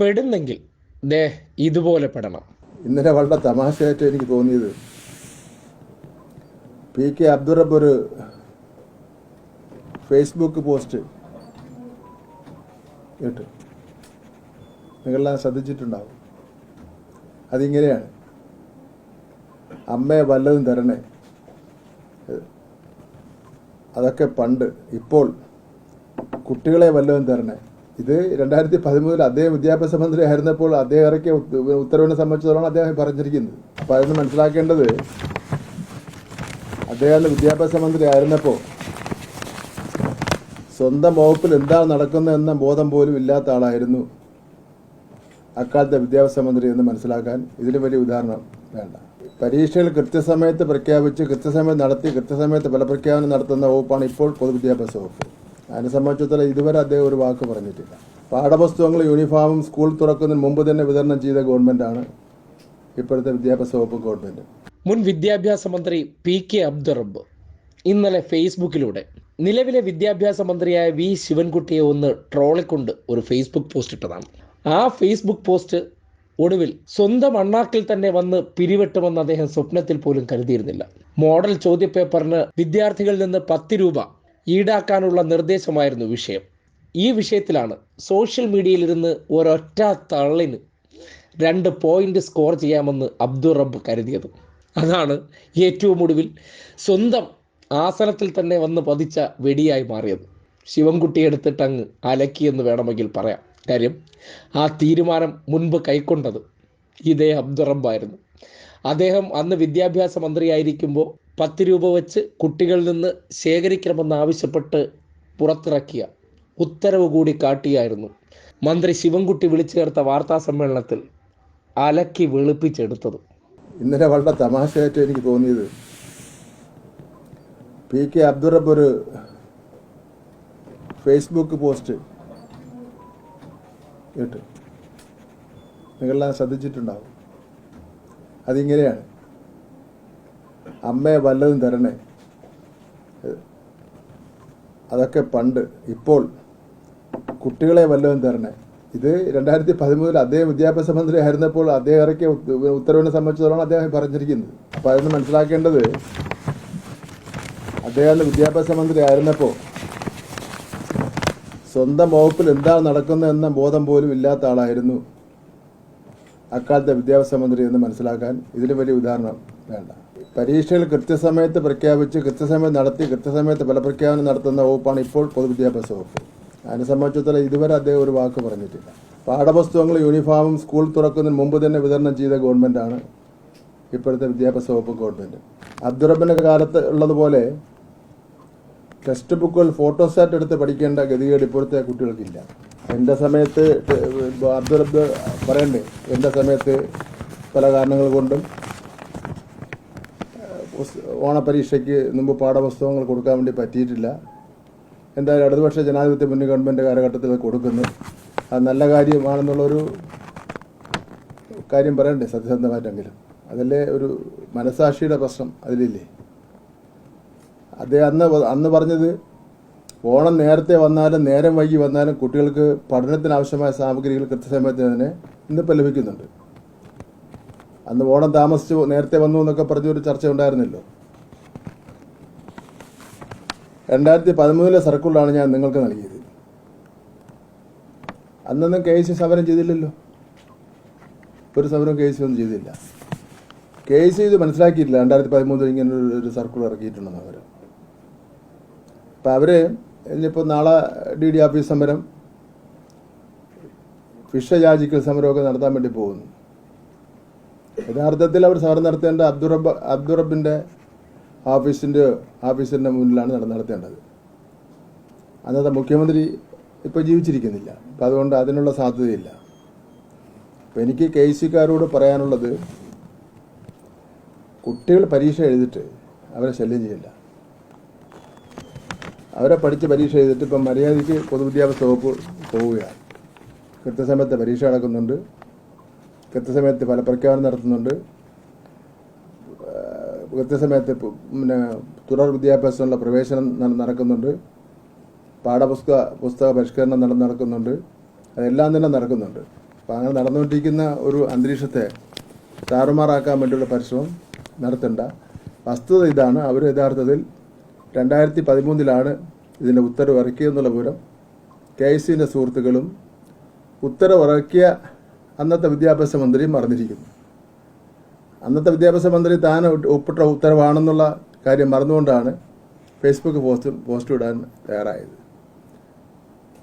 പെടുന്നെങ്കിൽ ദേ ഇതുപോലെ പെടണം. ഇന്നലെ വളരെ തമാശയായിട്ട് എനിക്ക് തോന്നിയത് പി കെ അബ്ദുറബ് ഒരു ഫേസ്ബുക്ക് പോസ്റ്റ് കേട്ടു നിങ്ങളെല്ലാം ശ്രദ്ധിച്ചിട്ടുണ്ടാവും. അതിങ്ങനെയാണ്. അമ്മയെ വല്ലതും തരണേ. അതൊക്കെ പണ്ട് ഇപ്പോൾ കുട്ടികളെ വല്ലതും തരണേ. ഇത് രണ്ടായിരത്തി പതിമൂന്നിൽ അദ്ദേഹം വിദ്യാഭ്യാസ മന്ത്രി ആയിരുന്നപ്പോൾ അദ്ദേഹം ഇറക്കിയ ഉത്ത- ഉത്തരവിനെ സംബന്ധിച്ചിടത്തോളം അദ്ദേഹം പറഞ്ഞിരിക്കുന്നത് അപ്പോൾ അതിന് മനസ്സിലാക്കേണ്ടത് അദ്ദേഹം വിദ്യാഭ്യാസ മന്ത്രി ആയിരുന്നപ്പോൾ സ്വന്തം വകുപ്പിൽ എന്താണ് നടക്കുന്നതെന്ന ബോധം പോലും ഇല്ലാത്ത ആളായിരുന്നു അക്കാലത്തെ വിദ്യാഭ്യാസ മന്ത്രി എന്ന് മനസ്സിലാക്കാൻ ഇതിന് വലിയ ഉദാഹരണം വേണ്ട. പരീക്ഷകൾ കൃത്യസമയത്ത് പ്രഖ്യാപിച്ച് കൃത്യസമയത്ത് നടത്തി കൃത്യസമയത്ത് ഫലപ്രഖ്യാപനം നടത്തുന്ന വകുപ്പാണ് ഇപ്പോൾ പൊതുവിദ്യാഭ്യാസ വകുപ്പ്. അതിനെ സംബന്ധിച്ചിടത്തോളം ഇതുവരെ അദ്ദേഹം ഒരു വാക്ക് പറഞ്ഞിട്ടില്ല. പാഠപുസ്തകങ്ങൾ യൂണിഫോമും സ്കൂൾ തുറക്കുന്നതിന് മുമ്പ് തന്നെ വിതരണം ചെയ്ത ഗവൺമെന്റാണ് ഇപ്പോഴത്തെ വിദ്യാഭ്യാസ വകുപ്പ് ഗവൺമെന്റ്. മുൻ വിദ്യാഭ്യാസ മന്ത്രി പി കെ അബ്ദുറബ് ഇന്നലെ ഫേസ്ബുക്കിലൂടെ നിലവിലെ വിദ്യാഭ്യാസ മന്ത്രിയായ വി ശിവൻകുട്ടിയെ ഒന്ന് ട്രോളിക്കൊണ്ട് ഒരു ഫേസ്ബുക്ക് പോസ്റ്റ് ഇട്ടതാണ്. ആ ഫേസ്ബുക്ക് പോസ്റ്റ് ഒടുവിൽ സ്വന്തം അണ്ണാക്കിൽ തന്നെ വന്ന് പിരിവെട്ടുമെന്ന് അദ്ദേഹം സ്വപ്നത്തിൽ പോലും കരുതിയിരുന്നില്ല. മോഡൽ ചോദ്യപേപ്പറിന് വിദ്യാർത്ഥികളിൽ നിന്ന് പത്ത് രൂപ ഈടാക്കാനുള്ള നിർദ്ദേശമായിരുന്നു വിഷയം. ഈ വിഷയത്തിലാണ് സോഷ്യൽ മീഡിയയിലിരുന്ന് ഒരൊറ്റ തള്ളിന് രണ്ട് പോയിന്റ് സ്കോർ ചെയ്യാമെന്ന് അബ്ദുൾ റബ്ബ് കരുതിയത്. അതാണ് ഏറ്റവും ഒടുവിൽ സ്വന്തം ആസനത്തിൽ തന്നെ വന്ന് പതിച്ച വെടിയായി മാറിയത്. ശിവൻകുട്ടി എടുത്തിട്ട് അങ്ങ് അലക്കിയെന്ന് വേണമെങ്കിൽ പറയാം. കാര്യം ആ തീരുമാനം മുൻപ് കൈക്കൊണ്ടത് ഇതേ അബ്ദുറബ്ബായിരുന്നു അദ്ദേഹം അന്ന് വിദ്യാഭ്യാസ മന്ത്രിയായിരിക്കുമ്പോൾ പത്ത് രൂപ വെച്ച് കുട്ടികളിൽ നിന്ന് ശേഖരിക്കണമെന്ന് ആവശ്യപ്പെട്ട് പുറത്തിറക്കിയ ഉത്തരവ് കൂടി കാട്ടിയായിരുന്നു. മന്ത്രി ശിവൻകുട്ടി വിളിച്ചു ചേർത്ത വാർത്താ സമ്മേളനത്തിൽ അലക്കി വെളുപ്പിച്ചെടുത്തത്. ഇന്നലെ വളരെ തമാശയായിട്ട് എനിക്ക് തോന്നിയത്. പി കെ അബ്ദുറബ് ഒരു ഫേസ്ബുക്ക് പോസ്റ്റ് കേട്ടു നിങ്ങളെല്ലാം ശ്രദ്ധിച്ചിട്ടുണ്ടാവും. അതിങ്ങനെയാണ്. അമ്മയെ വല്ലതും തരണേ. അതൊക്കെ പണ്ട്. ഇപ്പോൾ കുട്ടികളെ വല്ലതും തരണേ. ഇത് രണ്ടായിരത്തി പതിമൂന്നിൽ അദ്ദേഹം വിദ്യാഭ്യാസ മന്ത്രി ആയിരുന്നപ്പോൾ അദ്ദേഹം ഇറക്കിയ ഉത്ത- ഉത്തരവിനെ സംബന്ധിച്ചിടത്തോളം അദ്ദേഹം പറഞ്ഞിരിക്കുന്നത് അപ്പോൾ അതിന് മനസ്സിലാക്കേണ്ടത് അദ്ദേഹം വിദ്യാഭ്യാസ മന്ത്രി ആയിരുന്നപ്പോൾ സ്വന്തം വകുപ്പിൽ എന്താണ് നടക്കുന്നതെന്ന ബോധം പോലും ഇല്ലാത്ത ആളായിരുന്നു അക്കാലത്തെ വിദ്യാഭ്യാസ മന്ത്രി എന്ന് മനസ്സിലാക്കാൻ ഇതിന് വലിയ ഉദാഹരണം വേണ്ട. പരീക്ഷകൾ കൃത്യസമയത്ത് പ്രഖ്യാപിച്ച് കൃത്യസമയത്ത് നടത്തി കൃത്യസമയത്ത് ഫലപ്രഖ്യാപനം നടത്തുന്ന വകുപ്പാണ് ഇപ്പോൾ പൊതുവിദ്യാഭ്യാസ വകുപ്പ്. അതിനെ സംബന്ധിച്ചിടത്തോളം ഇതുവരെ അദ്ദേഹം ഒരു വാക്ക് പറഞ്ഞിട്ടില്ല. പാഠപുസ്തകങ്ങൾ യൂണിഫോമും സ്കൂൾ തുറക്കുന്നതിന് മുമ്പ് തന്നെ വിതരണം ചെയ്ത ഗവൺമെന്റാണ് ഇപ്പോഴത്തെ വിദ്യാഭ്യാസ വകുപ്പ് ഗവൺമെന്റ് അബ്ദുറബിന്റെ കാലത്ത് ഉള്ളതുപോലെ ടെക്സ്റ്റ് ബുക്കുകൾ ഫോട്ടോസാറ്റ് എടുത്ത് പഠിക്കേണ്ട ഗതികേട് ഇപ്പോഴത്തെ കുട്ടികൾക്കില്ല. എന്റെ സമയത്ത് അബ്ദുറബ് പറയണ്ടേ എന്റെ സമയത്ത് പല കാരണങ്ങൾ കൊണ്ടും ഓണപരീക്ഷയ്ക്ക് മുമ്പ് പാഠപുസ്തകങ്ങൾ കൊടുക്കാൻ വേണ്ടി പറ്റിയിട്ടില്ല. എന്തായാലും ഇടതുപക്ഷ ജനാധിപത്യ മുന്നണി ഗവൺമെന്റ് കാലഘട്ടത്തിൽ കൊടുക്കുന്നു. അത് നല്ല കാര്യമാണെന്നുള്ളൊരു കാര്യം പറയണ്ടേ സത്യസന്ധമായിട്ടെങ്കിലും? അതല്ലേ ഒരു മനസാക്ഷിയുടെ പ്രശ്നം അതിലില്ലേ? അദ്ദേഹം അന്ന് അന്ന് പറഞ്ഞത് ഓണം നേരത്തെ വന്നാലും നേരം വൈകി വന്നാലും കുട്ടികൾക്ക് പഠനത്തിന് ആവശ്യമായ സാമഗ്രികൾ കൃത്യസമയത്ത് തന്നെ ഇന്നിപ്പോൾ ലഭിക്കുന്നുണ്ട്. അന്ന് ഓണം താമസിച്ചു നേരത്തെ വന്നു എന്നൊക്കെ പറഞ്ഞൊരു ചർച്ച ഉണ്ടായിരുന്നല്ലോ രണ്ടായിരത്തി പതിമൂന്നിലെ സർക്കുലറാണ് ഞാൻ നിങ്ങൾക്ക് നൽകിയത്. അന്നൊന്നും കെ സി സമരം ചെയ്തില്ലല്ലോ. ഒരു സമരം കെ സി ഒന്നും ചെയ്തില്ല. കെ സി ഇത് മനസ്സിലാക്കിയിട്ടില്ല. രണ്ടായിരത്തി പതിമൂന്നിൽ ഇങ്ങനെ ഒരു- ഒരു സർക്കുലർ ഇറക്കിയിട്ടുണ്ടെന്ന് അവർ. അപ്പം അവർ ഇനിയിപ്പോൾ നാളെ ഡി ഡി ഓഫീസ് സമരം ഫിഷ ജാജിക്കൽ സമരമൊക്കെ നടത്താൻ വേണ്ടി പോകുന്നു. യഥാർത്ഥത്തിൽ അവർ സമരം നടത്തേണ്ട അബ്ദുറബ് അബ്ദുറബിന്റെ ഓഫീസിന്റെ ഓഫീസിന്റെ മുന്നിലാണ് നട നടത്തേണ്ടത്. അന്നത്തെ മുഖ്യമന്ത്രി ഇപ്പോൾ ജീവിച്ചിരിക്കുന്നില്ല. അപ്പം അതുകൊണ്ട് അതിനുള്ള സാധ്യതയില്ല. അപ്പം എനിക്ക് കെ കാരോട് പറയാനുള്ളത് കുട്ടികൾ പരീക്ഷ എഴുതിട്ട് അവരെ ശല്യം ചെയ്യില്ല അവരെ പഠിച്ച് പരീക്ഷ എഴുതിട്ട് ഇപ്പം മര്യാദയ്ക്ക് പൊതുവിദ്യാഭ്യാസ വകുപ്പ് പോവുകയാണ്. കൃത്യസമയത്ത് പരീക്ഷ നടക്കുന്നുണ്ട്. കൃത്യസമയത്ത് ഫലപ്രഖ്യാപനം നടത്തുന്നുണ്ട്. കൃത്യസമയത്ത് പിന്നെ തുടർ വിദ്യാഭ്യാസത്തിനുള്ള പ്രവേശനം നടക്കുന്നുണ്ട്. പാഠപുസ്തക പുസ്തക പരിഷ്കരണം നട നടക്കുന്നുണ്ട്. അതെല്ലാം തന്നെ നടക്കുന്നുണ്ട്. അപ്പോൾ അങ്ങനെ നടന്നുകൊണ്ടിരിക്കുന്ന ഒരു അന്തരീക്ഷത്തെ താറുമാറാക്കാൻ വേണ്ടിയുള്ള പരിശ്രമം നടത്തണ്ട. വസ്തുത ഇതാണ്. അവർ യഥാർത്ഥത്തിൽ രണ്ടായിരത്തി പതിമൂന്നിലാണ് ഇതിന്റെ ഉത്തരവ് ഇറക്കിയെന്നുള്ള വിവരം. കെ ഐ സുഹൃത്തുക്കളും ഉത്തരവ് ഇറക്കിയ അന്നത്തെ വിദ്യാഭ്യാസ മന്ത്രിയും മറന്നിരിക്കുന്നു. അന്നത്തെ വിദ്യാഭ്യാസ മന്ത്രി താൻ ഒപ്പിട്ട ഉത്തരവാണെന്നുള്ള കാര്യം മറന്നുകൊണ്ടാണ് ഫേസ്ബുക്ക് പോസ്റ്റ് പോസ്റ്റ് ഇടാൻ തയ്യാറായത്.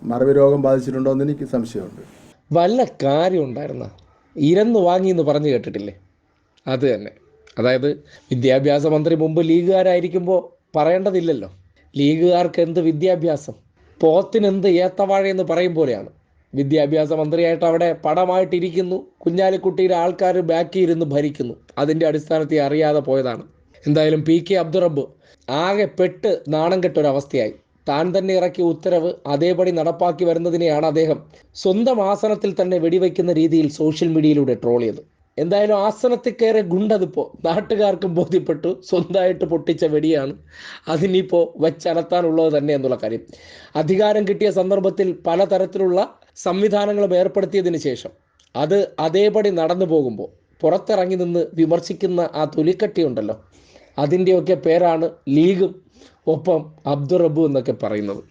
മറവി രോഗം ബാധിച്ചിട്ടുണ്ടോ എന്ന് എനിക്ക് സംശയമുണ്ട്. വല്ല കാര്യം ഉണ്ടായിരുന്ന? ഇരന്ന് വാങ്ങി എന്ന് പറഞ്ഞു കേട്ടിട്ടില്ലേ? അത് തന്നെ. അതായത് വിദ്യാഭ്യാസ മന്ത്രി മുമ്പ് ലീഗുകാരായിരിക്കുമ്പോൾ പറയേണ്ടതില്ലല്ലോ. ലീഗുകാർക്ക് എന്ത് വിദ്യാഭ്യാസം? പോത്തിനെന്ത് ഏത്തവാഴ എന്ന് പറയും പോലെയാണ്. വിദ്യാഭ്യാസ മന്ത്രിയായിട്ട് അവിടെ പടമായിട്ടിരിക്കുന്നു. കുഞ്ഞാലിക്കുട്ടിയുടെ ആൾക്കാർ ബാക്കി ഇരുന്ന് ഭരിക്കുന്നു. അതിന്റെ അടിസ്ഥാനത്തിൽ അറിയാതെ പോയതാണ്. എന്തായാലും പി കെ അബ്ദുറബ്ബ് ആകെ പെട്ട് നാണം കെട്ടൊരവസ്ഥയായി. താൻ തന്നെ ഇറക്കിയ ഉത്തരവ് അതേപടി നടപ്പാക്കി വരുന്നതിനെയാണ് അദ്ദേഹം സ്വന്തം ആസനത്തിൽ തന്നെ വെടിവെക്കുന്ന രീതിയിൽ സോഷ്യൽ മീഡിയയിലൂടെ ട്രോൾ ചെയ്തു എന്തായാലും ആസനത്തിൽ കയറി ഗുണ്ടതിപ്പോൾ നാട്ടുകാർക്കും ബോധ്യപ്പെട്ടു. സ്വന്തമായിട്ട് പൊട്ടിച്ച വെടിയാണ് അതിനിപ്പോൾ വെച്ചനത്താനുള്ളത് തന്നെ എന്നുള്ള കാര്യം. അധികാരം കിട്ടിയ സന്ദർഭത്തിൽ പലതരത്തിലുള്ള സംവിധാനങ്ങളും ഏർപ്പെടുത്തിയതിന് ശേഷം അത് അതേപടി നടന്നു പോകുമ്പോൾ പുറത്തിറങ്ങി നിന്ന് വിമർശിക്കുന്ന ആ തൊലിക്കട്ടിയുണ്ടല്ലോ അതിന്റെയൊക്കെ പേരാണ് ലീഗും ഒപ്പം അബ്ദുറബു എന്നൊക്കെ പറയുന്നത്.